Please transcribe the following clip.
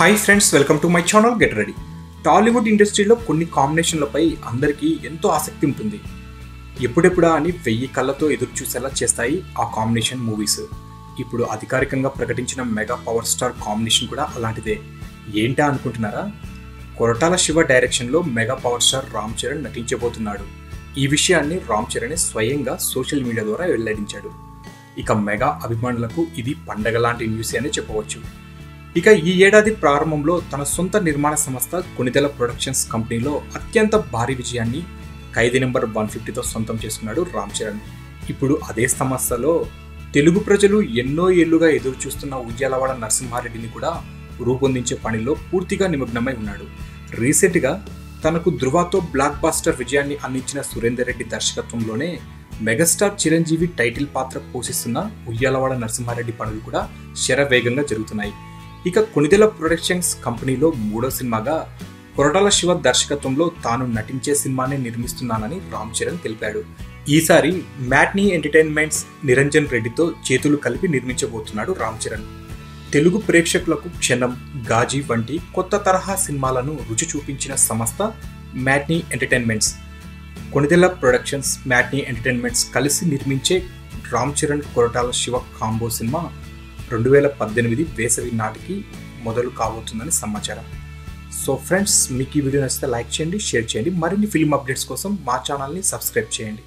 Hi friends welcome to my channel get ready Tollywood ఇండస్ట్రీలో కొన్ని కాంబినేషన్లపై అందరికీ ఎంతో ఆసక్తి ఉంటుంది. ఎప్పుడెప్పుడా అని వెయ్యి కళ్ళతో ఎదురు చూసేలా చేస్తాయి ఆ కాంబినేషన్ మూవీస్ ఇప్పుడు అధికారికంగా ప్రకటించిన మెగా పవర్ స్టార్ కాంబినేషన్ కూడా అలాంటిదే. ఏంటా అనుకుంటున్నారా? కొరటాల శివ డైరెక్షన్లో mega power star Ram Charan నటించబోతున్నాడు. ఈ విషయాన్ని రామ్ చరణ్ స్వయంగా సోషల్ మీడియా ద్వారా వెల్లడించాడు. ఇక మెగా అభిమానులకు ఇది పండగ లాంటి న్యూస్ అని చెప్పవచ్చు. ఇక ఈ ఏడాది ప్రారంభంలో తన సొంత నిర్మాణ సంస్థ కొనిదెల ప్రొడక్షన్స్ కంపెనీలో అత్యంత భారీ విజయాన్ని ఖైదీ నెంబర్ వన్ ఫిఫ్టీతో సొంతం చేసుకున్నాడు రామ్ చరణ్. ఇప్పుడు అదే సంస్థలో తెలుగు ప్రజలు ఎన్నో ఏళ్ళుగా ఎదురు చూస్తున్న ఉయ్యాలవాడ నరసింహారెడ్డిని కూడా రూపొందించే పనిలో పూర్తిగా నిమగ్నమై ఉన్నాడు. రీసెంట్గా తనకు ధృవాతో బ్లాక్ బాస్టర్ విజయాన్ని అందించిన సురేందర్ రెడ్డి దర్శకత్వంలోనే మెగాస్టార్ చిరంజీవి టైటిల్ పాత్ర పోషిస్తున్న ఉయ్యాలవాడ నరసింహారెడ్డి పనులు కూడా శరవేగంగా జరుగుతున్నాయి. ఇక కొనిదెల ప్రొడక్షన్స్ కంపెనీలో మూడో సినిమాగా కొరటాల శివ దర్శకత్వంలో తాను నటించే సినిమానే నిర్మిస్తున్నానని రామ్ చరణ్ తెలిపాడు. ఈసారి మ్యాట్నీ ఎంటర్టైన్మెంట్స్ నిరంజన్ రెడ్డితో చేతులు కలిపి నిర్మించబోతున్నాడు రామ్ చరణ్. తెలుగు ప్రేక్షకులకు క్షణం గాజీ వంటి కొత్త తరహా సినిమాలను రుచి చూపించిన సంస్థ matinee entertainments. Konidela productions matinee entertainments కలిసి నిర్మించే రామ్ చరణ్ కొరటాల శివ కాంబో సినిమా రెండు వేల పద్దెనిమిది వేసవి నాటికి మొదలు కాబోతుందని సమాచారం. సో ఫ్రెండ్స్ మీకు ఈ వీడియో నచ్చితే లైక్ చేయండి షేర్ చేయండి. మరిన్ని ఫిల్మ్ అప్డేట్స్ కోసం మా ఛానల్ని సబ్స్క్రైబ్ చేయండి.